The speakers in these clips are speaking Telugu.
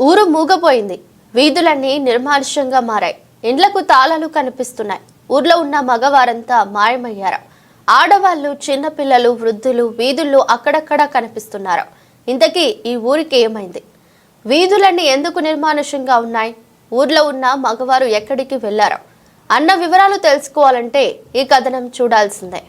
ఊరు మూగపోయింది. వీధులన్నీ నిర్మానుష్యంగా మారాయి. ఇండ్లకు తాళాలు కనిపిస్తున్నాయి. ఊర్లో ఉన్న మగవారంతా మాయమయ్యారు. ఆడవాళ్ళు చిన్నపిల్లలు వృద్ధులు వీధుల్లో అక్కడక్కడా కనిపిస్తున్నారు. ఇంతకీ ఈ ఊరికి ఏమైంది? వీధులన్నీ ఎందుకు నిర్మానుష్యంగా ఉన్నాయి? ఊర్లో ఉన్న మగవారు ఎక్కడికి వెళ్ళారు? అన్న వివరాలు తెలుసుకోవాలంటే ఈ కథనం చూడాల్సిందే.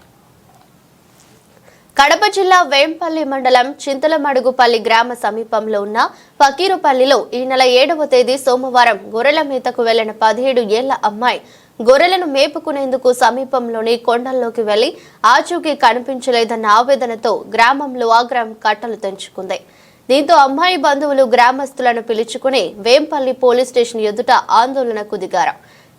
కడప జిల్లా వేంపల్లి మండలం చింతలమడుగుపల్లి గ్రామ సమీపంలో ఉన్న ఫకీరుపల్లిలో ఈ నెల ఏడవ తేదీ సోమవారం గొర్రెల మేతకు వెళ్ళిన పదిహేడు ఏళ్ళ అమ్మాయి గొర్రెలను మేపుకునేందుకు సమీపంలోని కొండల్లోకి వెళ్ళి ఆచూకీ కనిపించలేదన్న ఆవేదనతో గ్రామంలో ఆగ్రహం కట్టలు తెంచుకుంది. దీంతో అమ్మాయి బంధువులు గ్రామస్తులను పిలుచుకుని వేంపల్లి పోలీస్ స్టేషన్ ఎదుట ఆందోళనకు దిగారు.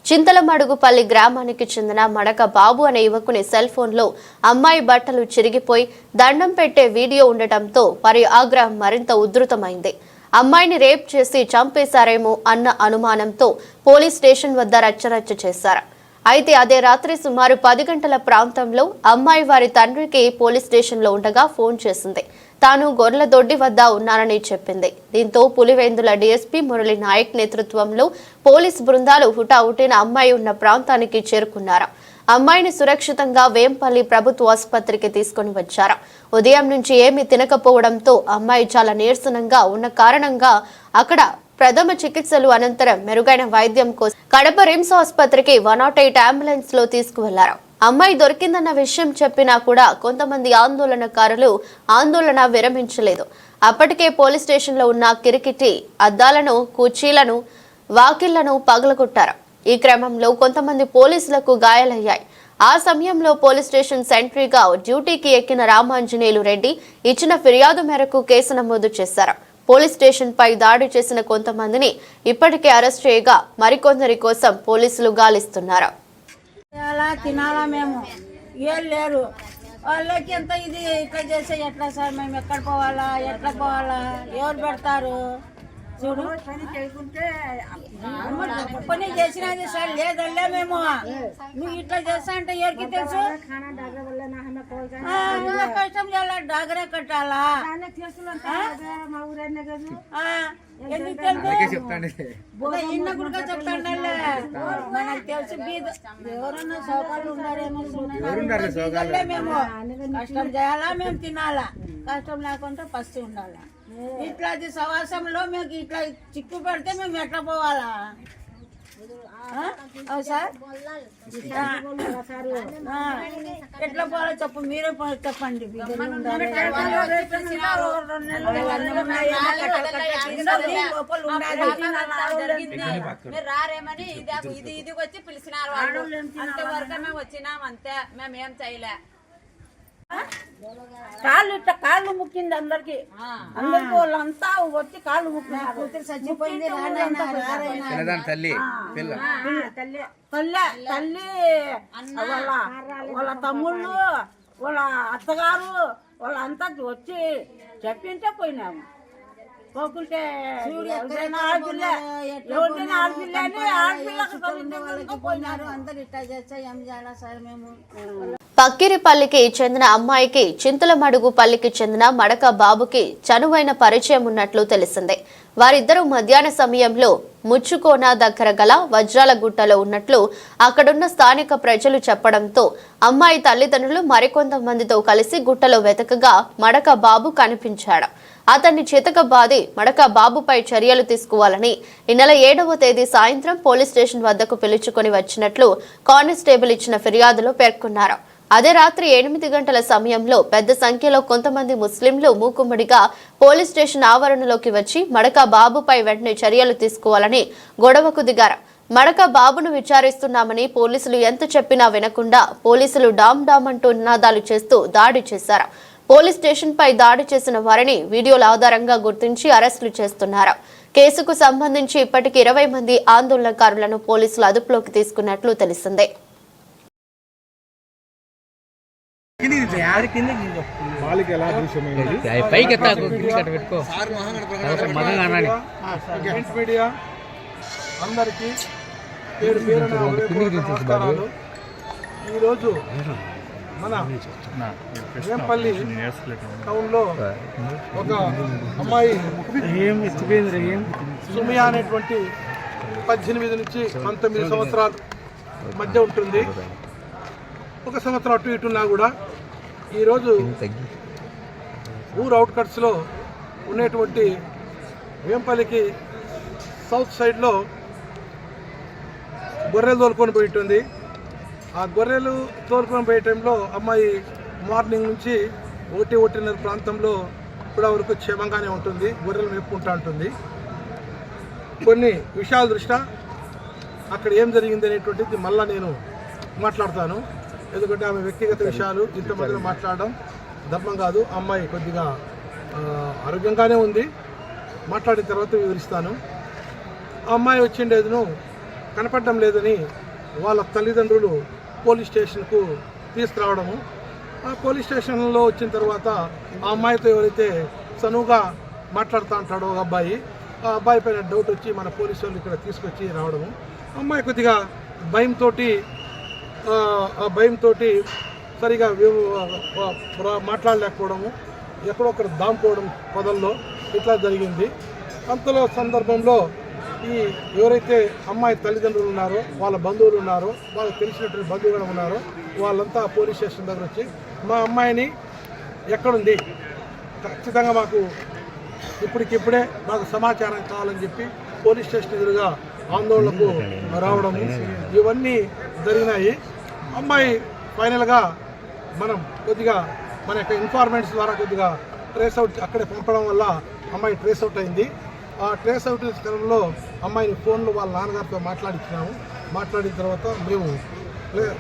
చింతలమడుగుపల్లి గ్రామానికి చెందిన మడక బాబు అనే యువకుని సెల్ ఫోన్లో అమ్మాయి బట్టలు చిరిగిపోయి దండం పెట్టే వీడియో ఉండటంతో వారి ఆగ్రహం మరింత ఉధృతమైంది. అమ్మాయిని రేప్ చేసి చంపేశారేమో అన్న అనుమానంతో పోలీస్ స్టేషన్ వద్ద రచ్చరచ్చ చేశారు. అయితే అదే రాత్రి సుమారు పది గంటల ప్రాంతంలో అమ్మాయి వారి తండ్రికి పోలీస్ స్టేషన్లో ఉండగా ఫోన్ చేసింది. తాను గొర్రెల దొడ్డి వద్ద ఉన్నానని చెప్పింది. దీంతో పులివెందుల డీఎస్పీ మురళి నాయక్ నేతృత్వంలో పోలీస్ బృందాలు హుటాహుటిన అమ్మాయి ఉన్న ప్రాంతానికి చేరుకున్నారు. అమ్మాయిని సురక్షితంగా వేంపల్లి ప్రభుత్వ ఆసుపత్రికి తీసుకొని వచ్చారు. ఉదయం నుంచి ఏమీ తినకపోవడంతో అమ్మాయి చాలా నీరసనంగా ఉన్న కారణంగా అక్కడ ప్రథమ చికిత్సలు అనంతరం మెరుగైన వైద్యం కోసం కడప రిమ్స్ ఆసుపత్రికి వన్ నాట్ ఎయిట్ అంబులెన్స్లో తీసుకువెళ్ళారు. అమ్మాయి దొరికిందన్న విషయం చెప్పినా కూడా కొంతమంది ఆందోళనకారులు ఆందోళన విరమించలేదు. అప్పటికే పోలీస్ స్టేషన్లో ఉన్న కిరికిటి అద్దాలను కుర్చీలను వాకిళ్ళను పగలగొట్టారు. ఈ క్రమంలో కొంతమంది పోలీసులకు గాయాలయ్యాయి. ఆ సమయంలో పోలీస్ స్టేషన్ సెంట్రీగా డ్యూటీకి ఎక్కిన రామాంజనేయులు రెడ్డి ఇచ్చిన ఫిర్యాదు మేరకు కేసు నమోదు చేశారు. పోలీస్ స్టేషన్ పై దాడి చేసిన కొంతమందిని ఇప్పటికే అరెస్ట్ చేయగా మరికొందరి కోసం పోలీసులు గాలిస్తున్నారు. ఎలా తినాలా మేము? ఏం లేరు. వాళ్ళకి ఎంత ఇది ఇట్లా చేస్తే ఎట్లా సార్? మేము ఎక్కడ పోవాలా? ఎట్లా పోవాలా? ఎవరు పెడతారు? చూడు. పని చేసినది సార్ లేదల్లే మేము. నువ్వు ఇట్లా చేస్తా అంటే ఎవరికి తెలుసు? కష్టం చేయాలా? డాగరే కట్టాలా? ఆ, ఎందుకు తెలుసు? ఇంకా ఇన్న కూడా చెప్తాండలే మనకు తెలుసు బీద ఎవరన్నా సోకాలు ఉన్నారేమో మేము కష్టం చేయాలా? మేము తినాలా? కష్టం లేకుండా ఫస్ట్ ఉండాలా? ఇట్లాంటి సవాసంలో మేము ఇట్లా చిక్కు పెడితే మేము ఎట్లా పోవాలా? సార్. ఎట్లా పోవాలో చెప్పు మీరే చెప్పండి. రారేమని ఇది ఇది ఇది వచ్చి పిలిచినారు అంతవరకు మేము వచ్చినాం అంతే మేము ఏం చేయలే. కాళ్ళు ఇట్లా కాళ్ళు ముక్కింది అందరికి. అందరికి వాళ్ళంతా వచ్చి కాళ్ళు ముక్కినారు. కూతురు చచ్చిపోయింది పిల్లదాని తల్లి పిల్ల. తల్లి. తల్లి వాళ్ళ వాళ్ళ తమ్ముళ్ళు వాళ్ళ అత్తగారు వాళ్ళంతా వచ్చి చెప్పింటే పోయినాము. పోకుంటే పక్కిరిపల్లికి చెందిన అమ్మాయికి చింతలమడుగుపల్లికి చెందిన మడక బాబుకి చనువైన పరిచయం ఉన్నట్లు తెలిసిందే. వారిద్దరూ మధ్యాహ్న సమయంలో ముచ్చుకోన దగ్గర గల వజ్రాల గుట్టలో ఉన్నట్లు అక్కడున్న స్థానిక ప్రజలు చెప్పడంతో అమ్మాయి తల్లిదండ్రులు మరికొంతమందితో కలిసి గుట్టలో వెతకగా మడక బాబు కనిపించాడు. అతన్ని చితకబాది మడక బాబుపై చర్యలు తీసుకోవాలని ఈ నెల ఏడవ తేదీ సాయంత్రం పోలీస్ స్టేషన్ వద్దకు పిలుచుకొని వచ్చినట్లు కానిస్టేబుల్ ఇచ్చిన ఫిర్యాదులో పేర్కొన్నారు. అదే రాత్రి ఎనిమిది గంటల సమయంలో పెద్ద సంఖ్యలో కొంతమంది ముస్లింలు మూకుమ్మడిగా పోలీస్ స్టేషన్ ఆవరణలోకి వచ్చి మడక బాబుపై వెంటనే చర్యలు తీసుకోవాలని గొడవకు దిగారు. మడక బాబును విచారిస్తున్నామని పోలీసులు ఎంత చెప్పినా వినకుండా పోలీసులు డామ్ డామ్ అంటూ నినాదాలు చేస్తూ దాడి చేశారు. పోలీస్ స్టేషన్ పై దాడి చేసిన వారిని వీడియోల ఆధారంగా గుర్తించి అరెస్టులు చేస్తున్నారు. కేసుకు సంబంధించి ఇప్పటికి ఇరవై మంది ఆందోళనకారులను పోలీసులు అదుపులోకి తీసుకున్నట్లు తెలిసిందే. అందరికీ ఈరోజు మన వేంపల్లి టౌన్లో ఒక అమ్మాయి సుమియా అనేటువంటి పద్దెనిమిది నుంచి పంతొమ్మిది సంవత్సరాల మధ్య ఉంటుంది. ఒక సంవత్సరం అటు ఇటు ఉన్నా కూడా ఈరోజు ఊరు అవుట్కట్స్లో ఉండేటువంటి వేంపల్లికి సౌత్ సైడ్లో గొర్రెలు తోలుకొని పోయింటుంది ఆ గొర్రెలు తోలుకొని పోయే టైంలో అమ్మాయి మార్నింగ్ నుంచి ఒకటి ఒకటిన్నర ప్రాంతంలో కూడా వరకు క్షేమంగానే ఉంటుంది గొర్రెలు మేపుకుంటూ ఉంటుంది. కొన్ని విషయాల దృష్ట్యా అక్కడ ఏం జరిగింది అనేటువంటిది మళ్ళీ నేను మాట్లాడతాను. ఎందుకంటే ఆమె వ్యక్తిగత విషయాలు ఇంతమందిలో మాట్లాడడం ధర్మం కాదు. అమ్మాయి కొద్దిగా ఆరోగ్యంగానే ఉంది. మాట్లాడిన తర్వాత వివరిస్తాను. ఆ అమ్మాయి వచ్చిండేదిను కనపడడం లేదని వాళ్ళ తల్లిదండ్రులు పోలీస్ స్టేషన్కు తీసుకురావడము ఆ పోలీస్ స్టేషన్లో వచ్చిన తర్వాత ఆ అమ్మాయితో ఎవరైతే చనువుగా మాట్లాడుతూ ఉంటాడో ఒక అబ్బాయి ఆ అబ్బాయి పైన డౌట్ వచ్చి మన పోలీసు వాళ్ళు ఇక్కడ తీసుకొచ్చి రావడము. అమ్మాయి కొద్దిగా భయంతో ఆ భయంతో సరిగా మాట్లాడలేకపోవడము ఎక్కడో ఒకటి దాముకోవడం పొదల్లో ఇట్లా జరిగింది. అంతలో సందర్భంలో ఈ ఎవరైతే అమ్మాయి తల్లిదండ్రులు ఉన్నారో వాళ్ళ బంధువులు ఉన్నారో వాళ్ళకి తెలిసినటువంటి బంధువులు ఉన్నారో వాళ్ళంతా పోలీస్ స్టేషన్ దగ్గర వచ్చి మా అమ్మాయిని ఎక్కడుంది? ఖచ్చితంగా మాకు ఇప్పటికిప్పుడే మాకు సమాచారం కావాలని చెప్పి పోలీస్ స్టేషన్ ఎదురుగా ఆందోళనకు రావడము ఇవన్నీ జరిగినాయి. అమ్మాయి ఫైనల్గా మనం కొద్దిగా మన యొక్క ఇన్ఫార్మెంట్స్ ద్వారా కొద్దిగా ట్రేస్ అవుట్ అక్కడే పంపడం వల్ల అమ్మాయి ట్రేస్ అవుట్ అయింది. ట్రేస్ అవుట్ క్రమంలో అమ్మాయిని ఫోన్లో వాళ్ళ నాన్నగారితో మాట్లాడించినాము మాట్లాడిన తర్వాత మేము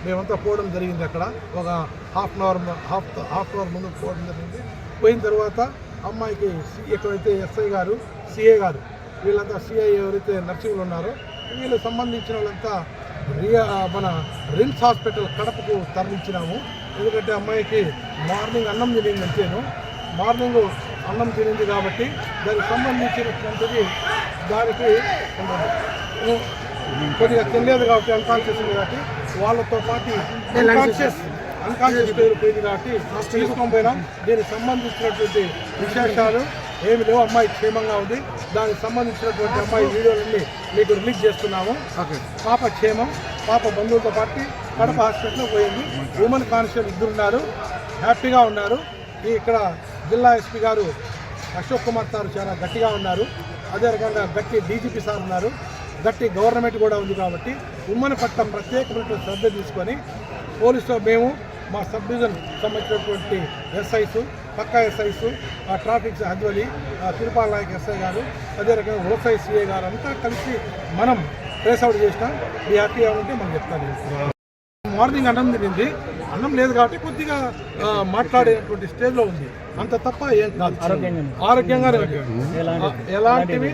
మేమంతా పోవడం జరిగింది అక్కడ. ఒక half an hour half half an hour ముందు పోవడం జరిగింది. పోయిన తర్వాత అమ్మాయికి ఎక్కడైతే ఎస్ఐ గారు సిఏ గారు వీళ్ళంతా సిఐ ఎవరైతే నర్సింగ్లు ఉన్నారో వీళ్ళు సంబంధించిన వాళ్ళంతా రియా మన రిమ్స్ హాస్పిటల్ కడపకు తరలించినాము. ఎందుకంటే అమ్మాయికి మార్నింగ్ అన్నం తినింది అంతేను మార్నింగ్ అన్నం తినింది కాబట్టి దానికి సంబంధించినటువంటిది దానికి కొద్దిగా తెలియదు కాబట్టి అన్కాన్షియస్ ఉంది కాబట్టి వాళ్ళతో పాటు అన్కాన్షియస్ అన్కాన్షియస్ పేరు పోయింది కాబట్టి తీసుకొని పోయినాం. దీనికి సంబంధించినటువంటి విశేషాలు ఏమి లేవు. అమ్మాయి క్షేమంగా ఉంది. దానికి సంబంధించినటువంటి అమ్మాయి వీడియోలన్నీ మీకు రిలీజ్ చేస్తున్నాము. పాప క్షేమం పాప బంధువులతో పాటు కడప హాస్పిటల్లో పోయింది. ఉమెన్ కానిస్టేబుల్ ఇద్దరు ఉన్నారు. హ్యాపీగా ఉన్నారు. ఇక్కడ జిల్లా ఎస్పీ గారు అశోక్ కుమార్ సార్ చాలా గట్టిగా ఉన్నారు. అదే రకంగా గట్టి డీజీపీ సార్ ఉన్నారు. గట్టి గవర్నమెంట్ కూడా ఉంది కాబట్టి ఉమ్మని పట్టం ప్రత్యేకమైనటువంటి శ్రద్ధ తీసుకొని పోలీసులో మేము మా సబ్ డివిజన్ సంబంధించినటువంటి ఎస్ఐస్ పక్కా ఎస్ఐస్ ఆ ట్రాఫిక్ అద్వలి తిరుపాల నాయక్ ఎస్ఐ గారు అదే రకంగా ఓసై సిఏ గారు అంతా కలిసి మనం ట్రేస్ అవుట్ చేసినాం ఈ హ్యాపీగా ఉంటే మనం చెప్తాను. మార్నింగ్ అన్నం తినింది. అన్నం లేదు కాబట్టి కొద్దిగా మాట్లాడేటువంటి స్టేజ్లో ఉంది. అంత తప్ప ఏం కాదు. ఆరోగ్యంగానే ఉంది. ఆ, ఎలాంటివి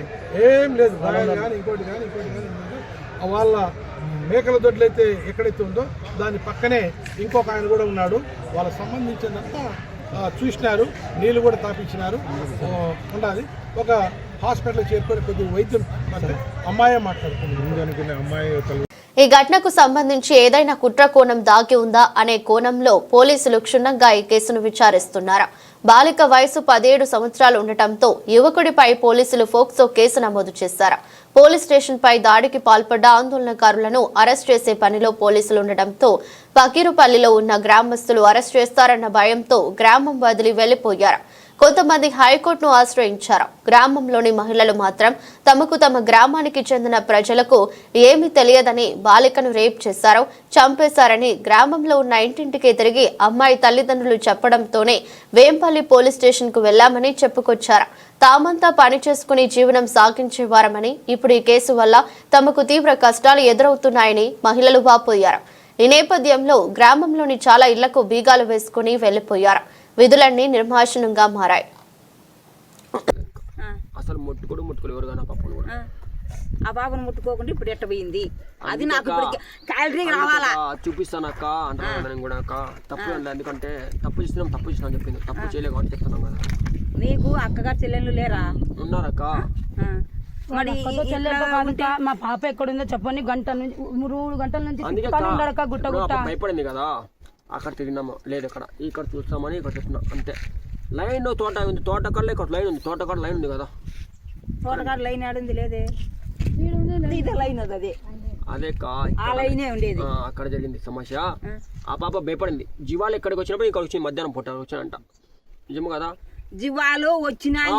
ఏం లేదు. కానీ ఇంకోటి కానీ ఇంకోటి కానీ ఏం లేదు. ఆ వాళ్ళ మేకల దొడ్లు అయితే ఎక్కడైతే ఉందో దాని పక్కనే ఇంకొక ఆయన కూడా ఉన్నాడు. వాళ్ళ సంబంధించినంతా ఆ, చూసినారు. నీళ్ళు కూడా తాపించినారు. ఉండాలి. ఒక హాస్పిటల్ చేరుకొని కొద్దిగా వైద్యం అంటే అమ్మాయే మాట్లాడుతుంది అనుకునే అమ్మాయి ఈ ఘటనకు సంబంధించి ఏదైనా కుట్ర కోణం దాగి ఉందా అనే కోణంలో పోలీసులు క్షుణ్ణంగా ఈ కేసును విచారిస్తున్నారు. బాలిక వయసు పదిహేడు సంవత్సరాలు ఉండటంతో యువకుడిపై పోలీసులు ఫోక్సో కేసు నమోదు చేశారు. పోలీస్ స్టేషన్ పై దాడికి పాల్పడ్డ ఆందోళనకారులను అరెస్ట్ చేసే పనిలో పోలీసులు ఉండటంతో పకీరుపల్లిలో ఉన్న గ్రామస్తులు అరెస్ట్ చేస్తారన్న భయంతో గ్రామం వదిలి వెళ్ళిపోయారు కొంతమంది హైకోర్టును ఆశ్రయించారు. గ్రామంలోని మహిళలు మాత్రం తమకు తమ గ్రామానికి చెందిన ప్రజలకు ఏమీ తెలియదని బాలికను రేప్ చేశారు. చంపేశారని గ్రామంలో ఉన్న ఇంటింటికి తిరిగి అమ్మాయి తల్లిదండ్రులు చెప్పడంతోనే వేంపల్లి పోలీస్ స్టేషన్కు వెళ్ళామని చెప్పుకొచ్చారు. తామంతా పని చేసుకుని జీవనం సాగించేవారమని ఇప్పుడు ఈ కేసు వల్ల తమకు తీవ్ర కష్టాలు ఎదురవుతున్నాయని మహిళలు వాపోయారు. ఈ నేపథ్యంలో గ్రామంలోని చాలా ఇళ్ళకు బీగాలు వేసుకుని వెళ్ళిపోయారు విధులన్నీ నిర్మాషణంగా మారాయి. అసలు ముట్టుకోడు ఎవరు కానీ పప్పులు కూడా. ఆ, బాబును ముట్టుకోకుండా ఇప్పుడు ఎట్ట పోయింది? అది నాకు ఇప్పుడు క్యాలరీ రావాలా? అక్క, చూపిస్తానక్క అంటున్నాను నేను కూడా అక్క. తప్పు ఎందుకంటే తప్పు చేసినాం తప్పు చేసినాం చెప్పింది. తప్పు చేయలేదు కాబట్టి చెప్తున్నాం కదా. నీకు అక్కగారు చెల్లెళ్ళు లేరా? ఉన్నారక్క. మరి మా పాప ఎక్కడుందో చెప్పండి గంట నుంచి మూడు గంటల నుంచి గుట్ట గుట్ట. భయపడింది కదా. అక్కడ తిరిగినాము? లేదు ఇక్కడ. ఇక్కడ చూస్తామని ఇక్కడ చెప్తున్నా. అంతే. లైన్ తోట ఉంది. తోటకల్లో ఇక్కడ లైన్ ఉంది. తోటకడ లైన్ ఉంది కదా. తోటకాడ లైన్ ఆడింది లేదే? ఇదే లైన్ అది అది. అదే కా ఆ లైనే ఉండేది. ఆ, అక్కడ జరిగింది సమస్య. ఆ. పాప భయపడింది. జీవాలు ఎక్కడికి వచ్చినప్పుడు ఇక్కడ వచ్చింది మధ్యాహ్నం పూట వచ్చానంట నిజము కదా? జీవాలు వచ్చినాయి.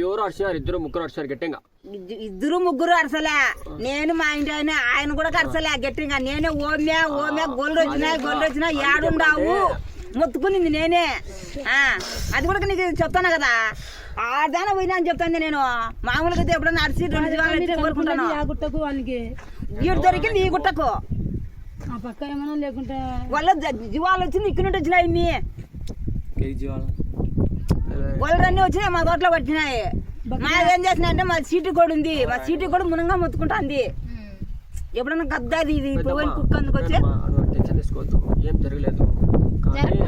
ఎవరు అరిచినారు ఇద్దరు ముగ్గురు అరిచినారు గట్టిగా. ఇద్ద- ఇద్దరు ముగ్గురు అరసలే. నేను మా ఇంటి ఆయన ఆయన కూడా కరసలే గట్టిగా. నేనే ఓమ్యా ఓమ్యా గొల్లు వచ్చినాయి గొల్లు వచ్చినాయి ఏడుండావు. మొత్తుకునింది నేనే. ఆ అది కూడా నీకు చెప్తాను కదా? ఆదాన పోయినా అని చెప్తాను నేను. మామూలుగా అయితే ఎప్పుడన్నా అరిసి రెండు జీవాలు కోరుకుంటాను. ఈడు దొరికింది ఈ గుట్టకు. ఆ పక్క ఏమైనా లేకుంటే వాళ్ళ జీవాలు వచ్చింది ఇక్కడ నుండి వచ్చినాయి గొల్లరన్నీ వచ్చినాయి మా తోటలో పట్టినాయి. మా ఏం చేసినాయంటే మా సీటు కూడా ఉంది. మా సీటు కూడా మునంగా మొత్తుకుంటాంది. ఎప్పుడన్నా గద్దాది ఇది పోయిన కుక్క అందుకు వచ్చి? పెద్దమ్మ, నువ్వు టెన్షన్ తీసుకోవద్దు. ఏం జరగలేదు. కానీ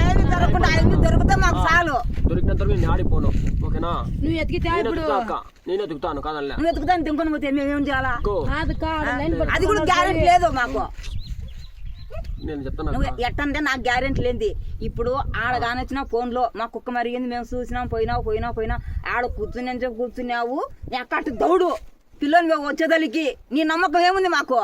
ఏమి దొరకకుండా అన్ని దొరికితే మాకు చాలు. నేను ఆడిపోను. ఓకేనా? నువ్వు ఎతికితే నేను ఇప్పుడు ఎదుగుతా అక్క. నేను ఎదుగుతాను కాదల్లా నువ్వు ఎత్తుకుతాను దింకొని పోతే మేమేం చేయాలా. అది కూడా గ్యారెంటీ లేదు మాకు. నేను చెప్తాను నాకు గ్యారెంటీ లేనిది. ఇప్పుడు ఆడ కానొచ్చిన ఫోన్లో మా కుక్క మరిగింది మేము చూసినాం పోయినావు పోయినావు పోయినా ఆడ కూర్చుని అని చెప్పి కూర్చున్నావు ఎక్కటి దౌడు పిల్లని వచ్చేదలికి నీ నమ్మకం ఏముంది మాకు?